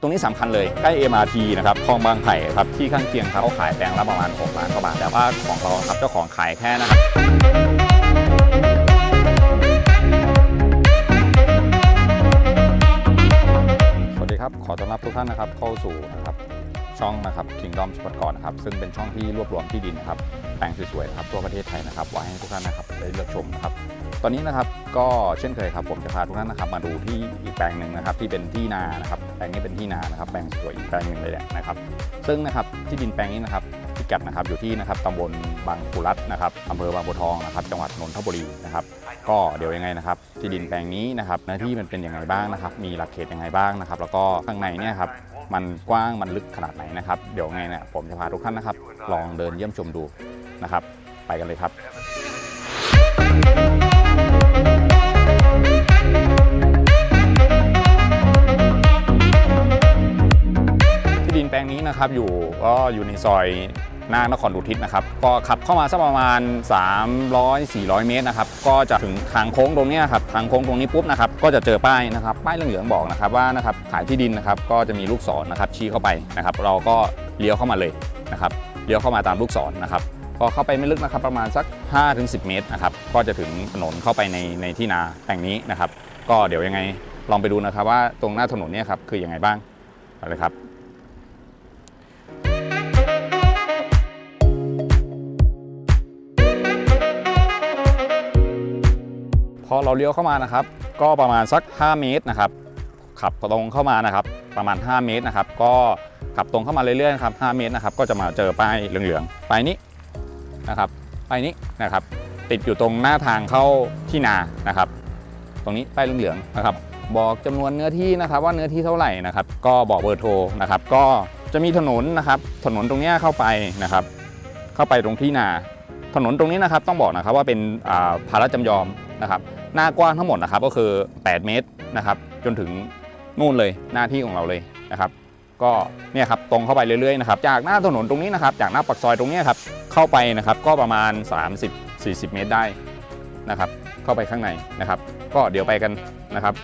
ตรงนี้สำคัญเลยใกล้ MRT นะครับคลองบางไผ่ครับที่ข้างเคียงครับเขาขายแปลงละประมาณ6ล้านกว่าบาทแต่ว่าของเราครับเจ้าของขายแค่นะครับสวัสดีครับขอต้อนรับทุกท่านนะครับเข้าสู่นะครับช่องนะครับ Kingdom Sport ก่อนนะครับซึ่งเป็นช่องที่รวบรวมที่ดินนะครับ แปลงสวยๆนะครับทั่วประเทศไทยนะครับไว้ให้ทุกท่านนะครับได้เลือกชมนะครับตอนนี้นะครับก็เช่นเคยครับผมจะพาทุกท่านนะครับมาดูที่อีกแปลงหนึ่งนะครับที่เป็นที่นานะครับแปลงนี้เป็นที่นานะครับแปลงสวยอีกแปลงหนึ่งเลยแหละนะครับซึ่งนะครับที่ดินแปลงนี้นะครับ พิกัดนะครับอยู่ที่นะครับตำบลบางปูรัตนะครับอำเภอบางบัวทองนะครับจังหวัดนนทบุรีนะครับก็เดี๋ยวยังไงนะครับที่ดินแปลงนี้นะครับหน้าที่มันเป็นยังไงบ้างนะครับ มีหลักเขตยังไงบ้างนะครับ แล้วก็ข้างในเนี่ยครับมันกว้างมันลึกขนาดไหนนะครับเดี๋ยวไงเนี่ยผมจะพาทุกท่านนะครับ ลองเดินเยี่ยมชมดูนะครับ ไปกันเลยครับ ที่ดินแปลงนี้นะครับอยู่ก็อยู่ในซอย หน้านครอุทิศนะครับก็ขับเข้ามาสักประมาณ 300-400 เมตรนะครับก็จะถึงทางโค้งตรงนี้ครับทางโค้งตรงนี้ปุ๊บนะครับก็จะเจอป้ายนะครับป้ายเหลืองๆบอกนะครับว่านะครับขายที่ดินนะครับก็จะมีลูกศรนะครับชี้เข้าไปนะครับเราก็เลี้ยวเข้ามาเลยนะครับเลี้ยวเข้ามาตามลูกศรนะครับพอเข้าไปไม่ลึกนะครับประมาณสัก 5-10 เมตรนะครับก็จะถึงถนนเข้าไปในในที่นาแห่งนี้นะครับ ก็เดี๋ยวยังไงลองไปดูนะครับว่าตรงหน้าถนนเนี่ยครับคือยังไงบ้างไปเลยครับ พอเราเลี้ยวเข้ามานะครับ ก็ประมาณสัก 5 เมตรนะครับ ขับตรงเข้ามานะครับ ประมาณ 5 เมตรนะครับ ก็ขับตรงเข้ามาเรื่อยๆครับ5เมตรนะครับ ก็จะมาเจอป้ายเหลืองๆป้ายนี้นะครับป้ายนี้นะครับ ติดอยู่ตรงหน้าทางเข้าที่นานะครับ ตรงนี้ป้ายเหลืองๆนะครับ บอกจำนวนเนื้อที่นะครับ ว่าเนื้อที่เท่าไหร่นะครับ ก็บอกเบอร์โทรนะครับ ก็จะมีถนนนะครับ ถนนตรงนี้เข้าไปนะครับ เข้าไปตรงที่นา ถนนตรงนี้นะครับต้องบอกนะครับว่าเป็นอ่าภาระจำยอมนะครับ หน้ากว้างทั้งหมดนะครับก็คือ 8 เมตรนะครับ จนถึงนู่นเลยหน้าที่ของเราเลยนะครับ ก็เนี่ยครับตรงเข้าไปเรื่อยๆนะครับจากหน้าถนนตรงนี้นะครับ จากหน้าปากซอยตรงนี้ครับเข้าไปนะครับก็ประมาณ 30-40 เมตรได้นะครับ เข้าไปข้างในนะครับ ก็เดี๋ยวไปกันนะครับ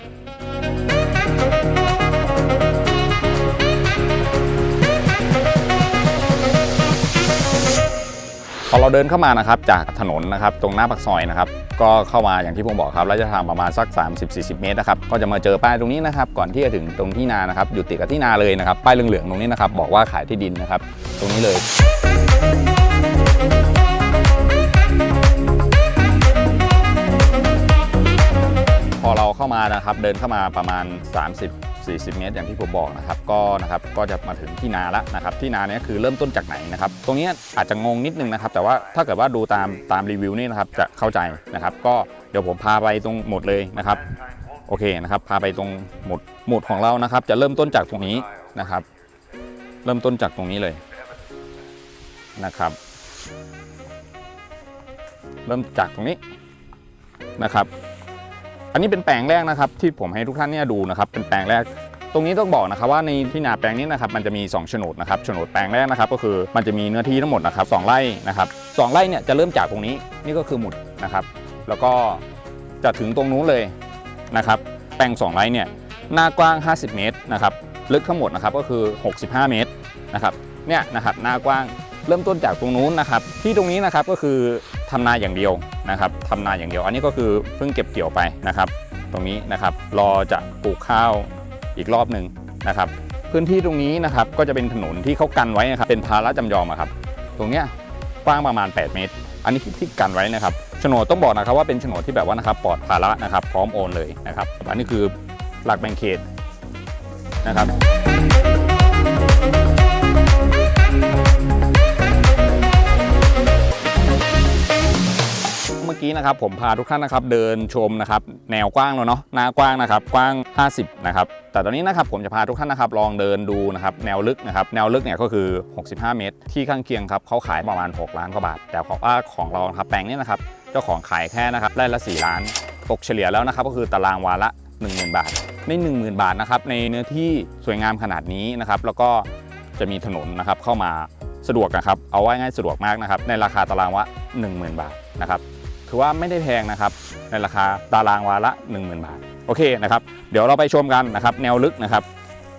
พอเราเดินเข้ามานะครับจากถนนนะครับตรงหน้าปากซอยนะครับ ก็เข้ามาอย่างที่ผมบอกครับระยะทางประมาณสัก 30-40 เมตรนะครับก็จะมาเจอป้ายตรงนี้นะครับก่อนที่จะถึงตรงที่นานะครับอยู่ติดกับที่นาเลยนะครับป้ายเหลืองๆตรงนี้นะครับบอกว่าขายที่ดินนะครับตรงนี้เลย มานะครับ เดินเข้ามาประมาณ 30 40 เมตร อย่างที่ผมบอกนะครับก็นะครับก็จะมาถึงที่นาล้วนะครับที่นาเนี้ยคือเริ่มต้นจากไหนนะครับตรงนี้อาจจะงงนิดนึงนะครับ แต่ว่าถ้าเกิดว่าดูตามตามรีวิวนี่นะครับจะเข้าใจนะครับ ก็เดี๋ยวผมพาไปตรงหมดเลยนะครับโอเคนะครับ พาไปตรงหมดหมดของเรานะครับ จะเริ่มต้นจากตรงนี้นะครับ เริ่มต้นจากตรงนี้เลยนะครับ เริ่มจากตรงนี้นะครับ อันนี้เป็นแปลงแรกนะครับที่ผมให้ทุกท่านเนี่ยดูนะครับเป็นแปลงแรก ตรงนี้ต้องบอกนะครับว่าในที่นาแปลงนี้นะครับมันจะมี2โฉนดนะครับโฉนดแปลงแรกนะครับก็คือมันจะมีเนื้อที่ทั้งหมดนะครับสองไร่นะครับสองไร่เนี่ยจะเริ่มจากตรงนี้นี่ก็คือหมุดนะครับแล้วก็จะถึงตรงนู้นเลยนะครับแปลง2ไร่เนี่ยหน้ากว้าง 50 เมตรนะครับลึกทั้งหมดนะครับก็คือ 65 เมตรนะครับเนี่ยนะครับหน้ากว้างเริ่มต้นจากตรงนู้นนะครับที่ตรงนี้นะครับก็คือ ทำนาอย่างเดียวนะครับทำนาอย่างเดียว อันนี้ก็คือเพิ่งเก็บเกี่ยวไปนะครับ ตรงนี้นะครับรอจะปลูกข้าวอีกรอบหนึ่งนะครับ พื้นที่ตรงนี้นะครับก็จะเป็นถนนที่เขากันไว้นะครับเป็นภาระจำยอมอะครับ ตรงเนี้ยกว้างประมาณ 8 เมตร อันนี้ที่กันไว้นะครับโฉนดต้องบอกนะครับว่าเป็นโฉนดที่แบบว่านะครับปลอดภาระนะครับ พร้อมโอนเลยนะครับ อันนี้คือหลักแบ่งเขตนะครับ นะครับผมพาทุกท่านนะครับเดินชมนะครับแนวกว้างแล้วเนาะหน้ากว้างนะครับกว้าง 50 นะครับแต่ตอนนี้นะครับผมจะพาทุกท่านนะครับลองเดินดูนะครับแนวลึกนะครับแนวลึกเนี่ยก็คือ 65 เมตร ที่ข้างเคียงครับเขาขายประมาณ 6 ล้านกว่าบาท แต่ของว่าของเราครับแปลงนี้นะครับเจ้าของขายแค่นะครับไร่ละ 4 ล้านตกเฉลี่ยแล้วนะครับก็คือตารางวาละ 10,000 บาทใน10,000 บาทนะครับในเนื้อที่สวยงามขนาดนี้นะครับแล้วก็จะมีถนนนะครับเข้ามาสะดวกนะครับ เอาไว้ง่ายสะดวกมากนะครับ ในราคาตารางวา10,000 บาทนะครับ ถือว่าไม่ได้แพงนะครับ ในราคาตารางวาละ 10,000 บาท โอเคนะครับ เดี๋ยวเราไปชมกันนะครับ แนวลึกนะครับ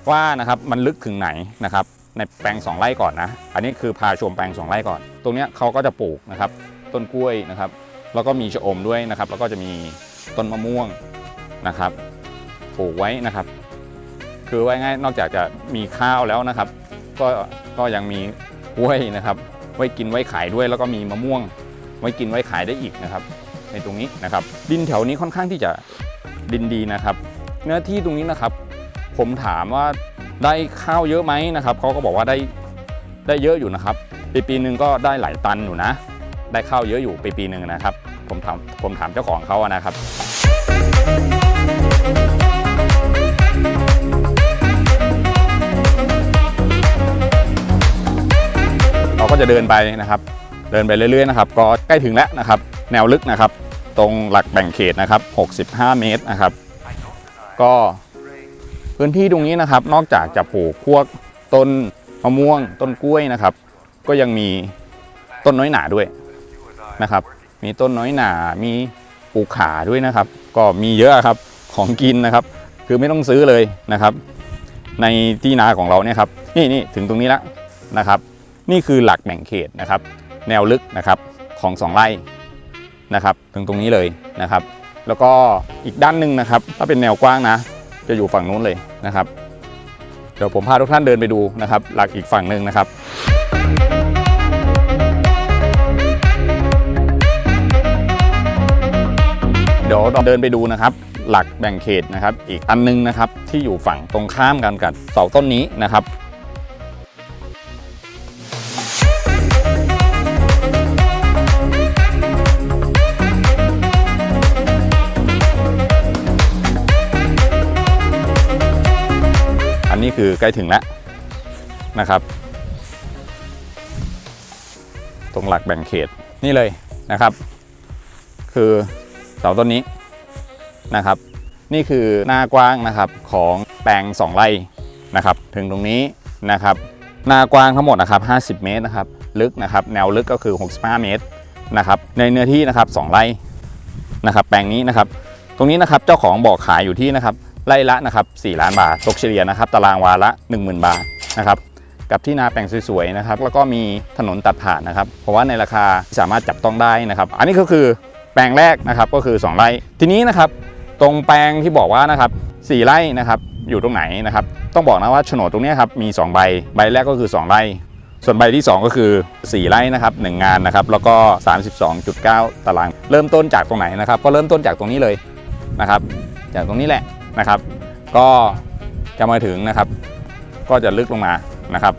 ว่านะครับมันลึกถึงไหนนะครับ ในแปลงสองไร่ก่อนนะ อันนี้คือพาชมแปลงสองไร่ก่อน ตรงนี้เขาก็จะปลูกนะครับ ต้นกล้วยนะครับ แล้วก็มีชะอมด้วยนะครับ แล้วก็จะมีต้นมะม่วงนะครับ ปลูกไว้นะครับ คือไว้ง่ายนอกจากจะมีข้าวแล้วนะครับ ก็ก็ยังมีกล้วยนะครับ ไว้กินไว้ขายด้วย แล้วก็มีมะม่วง ไว้กินไว้ขายได้อีกนะครับ ในตรงนี้นะครับ ดินแถวนี้ค่อนข้างที่จะดินดีนะครับ เนื้อที่ตรงนี้นะครับ ผมถามว่าได้ข้าวเยอะไหมนะครับเขาก็บอกว่าได้ได้เยอะอยู่นะครับ ปีปีหนึ่งก็ได้หลายตันอยู่นะ ได้ข้าวเยอะอยู่ปีปีหนึ่งนะครับ ผมถามผมถามเจ้าของเขาอะนะครับเราก็จะเดินไปนะครับ ดินไปเรื่อยๆนะครับก็ใกล้ถึงแล้วนะครับ แนวลึกนะครับ ตรงหลักแบ่งเขตนะครับ 65 เมตรนะครับ ก็พื้นที่ตรงนี้นะครับ นอกจากจะปลูกพวกต้นมะม่วง ต้นกล้วยนะครับ ก็ยังมีต้นน้อยหนาด้วยนะครับ มีต้นน้อยหนา มีปลูกขาด้วยนะครับ ก็มีเยอะครับของกินนะครับ คือไม่ต้องซื้อเลยนะครับ ในที่นาของเราเนี่ยครับ นี่นี่ถึงตรงนี้แล้วนะครับ นี่คือหลักแบ่งเขตนะครับ แนวลึกนะครับของสองไร่นะครับถึงตรงนี้เลยนะครับ แล้วก็อีกด้านหนึ่งนะครับ ถ้าเป็นแนวกว้างนะ จะอยู่ฝั่งนู้นเลยนะครับ เดี๋ยวผมพาทุกท่านเดินไปดูนะครับ หลักอีกฝั่งหนึ่งนะครับเดี๋ยวเราเดินไปดูนะครับ หลักแบ่งเขตนะครับ อีกอันนึงนะครับที่อยู่ฝั่งตรงข้ามกันกับเสาต้นนี้นะครับ คือใกล้ถึงแล้วนะครับ ตรงหลักแบ่งเขตนี่เลยนะครับ คือเสาต้นนี้นะครับ นี่คือหน้ากว้างนะครับของแปลง2ไร่นะครับ ถึงตรงนี้นะครับ หน้ากว้างทั้งหมดนะครับ 50 เมตรนะครับ ลึกนะครับ แนวลึกก็คือ 65 เมตรนะครับ ในเนื้อที่นะครับ2ไร่นะครับ แปลงนี้นะครับ ตรงนี้นะครับเจ้าของบอกขายอยู่ที่นะครับ ไร่ละนะครับ4ล้านบาทตกเฉลี่ยนะครับตารางวาละ 10,000 บาทนะครับกับที่นาแปลงสวยๆนะครับแล้วก็มีถนนตัดผ่านนะครับ เพราะว่าในราคาสามารถจับต้องได้นะครับ อันนี้ก็คือแปลงแรกนะครับก็คือ 2 ไร่ ทีนี้นะครับตรงแปลงที่บอกว่านะครับ4ไร่นะครับอยู่ตรงไหนนะครับ ต้องบอกนะว่าโฉนดตรงนี้ครับมี 2 ใบ ใบแรกก็คือ 2 ไร่ ส่วนใบที่ 2 ก็คือ 4 ไร่นะครับ1งานนะครับแล้วก็ 32.9 ตาราง เริ่มต้นจากตรงไหนนะครับ ก็เริ่มต้นจากตรงนี้เลยนะครับ จากตรงนี้แหละ นะครับ ก็จะมาถึงนะครับ ก็จะลึกลงมานะครับ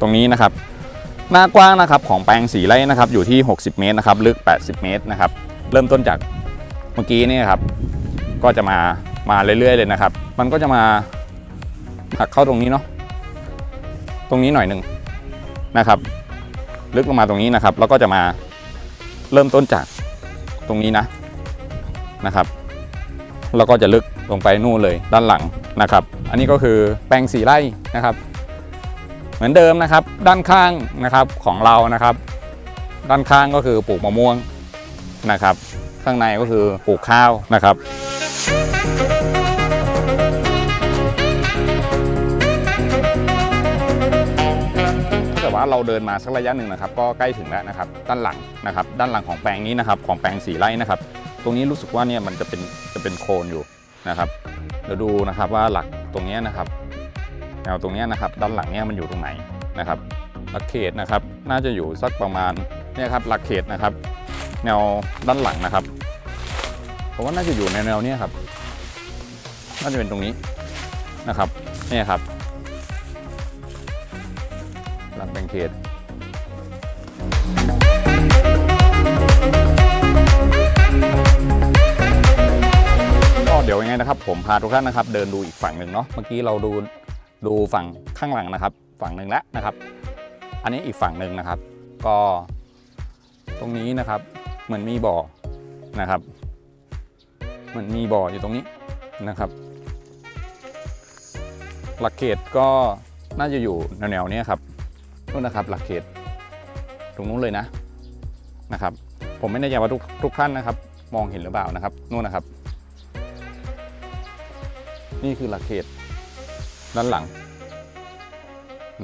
ตรงนี้นะครับ หน้ากว้างนะครับของแปลงสีไร่นะครับ อยู่ที่ 60 เมตรนะครับ ลึก 80 เมตรนะครับ เริ่มต้นจากเมื่อกี้นี่ครับ ก็จะมามาเรื่อยๆเลยนะครับ มันก็จะมาหักเข้าตรงนี้เนาะตรงนี้หน่อยหนึ่งนะครับ ลึกลงมาตรงนี้นะครับ แล้วก็จะมาเริ่มต้นจากตรงนี้นะนะครับ แล้วก็จะลึกลงไปนู่นเลยด้านหลังนะครับ อันนี้ก็คือแปลงสีไร่นะครับ เหมือนเดิมนะครับ ด้านข้างนะครับของเรานะครับ ด้านข้างก็คือปลูกมะม่วงนะครับ ข้างในก็คือปลูกข้าวนะครับถ้าเกิดว่าเราเดินมาสักระยะหนึ่งนะครับ ก็ใกล้ถึงแล้วนะครับ ด้านหลังนะครับ ด้านหลังของแปลงนี้นะครับ ของแปลงสีไร่นะครับ ตรงนี้รู้สึกว่าเนี่ยมันจะเป็นจะเป็นโคนอยู่นะครับเดี๋ยวดูนะครับว่าหลักตรงนี้นะครับแนวตรงนี้นะครับด้านหลังเนี่ยมันอยู่ตรงไหนนะครับหลักเขตนะครับน่าจะอยู่สักประมาณเนี่ยครับหลักเขตนะครับ แนวด้านหลังนะครับผมว่าน่าจะอยู่ในแนวเนี้ยครับน่าจะเป็นตรงนี้นะครับเนี่ยครับ หลักแบ่งเขต ดี๋ยวยังไงนะครับ ผมพาทุกท่านนะครับ เดินดูอีกฝั่งหนึ่งเนาะเมื่อกี้เราดูดูฝั่งข้างหลังนะครับ ฝั่งหนึ่งแล้วนะครับ อันนี้อีกฝั่งหนึ่งนะครับ ก็ตรงนี้นะครับเหมือนมีบ่อนะครับเหมือนมีบ่ออยู่ตรงนี้นะครับหลักเขตก็น่าจะอยู่แนวๆนี้ครับนู่นนะครับหลักเขตตรงนู้นเลยนะนะครับ ผมไม่แน่ใจว่าทุกทุกท่านนะครับ มองเห็นหรือเปล่านะครับนู่นนะครับ นี่คือหลักเขตด้านหลัง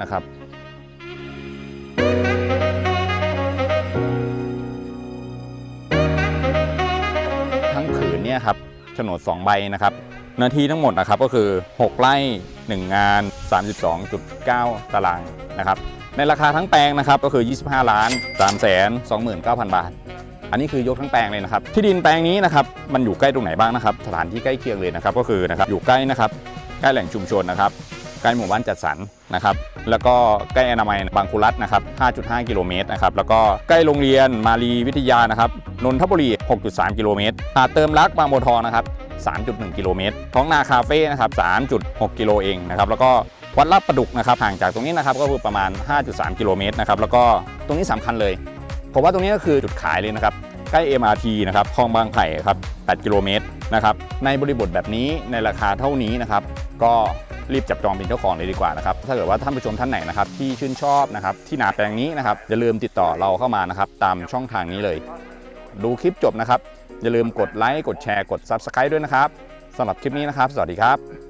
นะครับทั้งผืนเนี่ยครับโฉนด 2 ใบนะครับเนื้อที่ทั้งหมดนะครับก็คือ 6 ไร่ 1 งาน 32.9 ตารางนะครับในราคาทั้งแปลงนะครับก็คือ 25 ล้าน3แสน29,000 บาท อันนี้คือยกทั้งแปลงเลยนะครับ ที่ดินแปลงนี้นะครับมันอยู่ใกล้ตรงไหนบ้างนะครับ สถานที่ใกล้เคียงเลยนะครับ ก็คือนะครับอยู่ใกล้นะครับใกล้แหล่งชุมชนนะครับใกล้หมู่บ้านจัดสรรนะครับ แล้วก็ใกล้อนามัยบางคุรัตนะครับ 5.5 กิโลเมตรนะครับ แล้วก็ใกล้โรงเรียนมารีวิทยานะครับ นนทบุรี 6.3 กิโลเมตรหาดเติมรักบางบัวทองนะครับ 3.1 กิโลเมตร ท้องนาคาเฟ่นะครับ 3.6 กิโลเองนะครับ แล้วก็วัดลาดประดุกนะครับ ห่างจากตรงนี้นะครับ ก็คือประมาณ 5.3 กิโลเมตรนะครับ แล้วก็ตรงนี้สำคัญเลย ผมว่าตรงนี้ก็คือจุดขายเลยนะครับ ใกล้ MRT นะครับคลองบางไผ่ครับ8กิโลเมตรนะครับในบริบทแบบนี้ในราคาเท่านี้นะครับ ก็รีบจับจองเป็นเจ้าของเลยดีกว่านะครับ ถ้าเกิดว่าท่านผู้ชมท่านไหนนะครับที่ชื่นชอบนะครับที่นาแปลงนี้นะครับอย่าลืมติดต่อเราเข้ามานะครับตามช่องทางนี้เลย ดูคลิปจบนะครับ อย่าลืมกดไลค์กดแชร์กด Subscribe ด้วยนะครับสำหรับคลิปนี้นะครับ สวัสดีครับ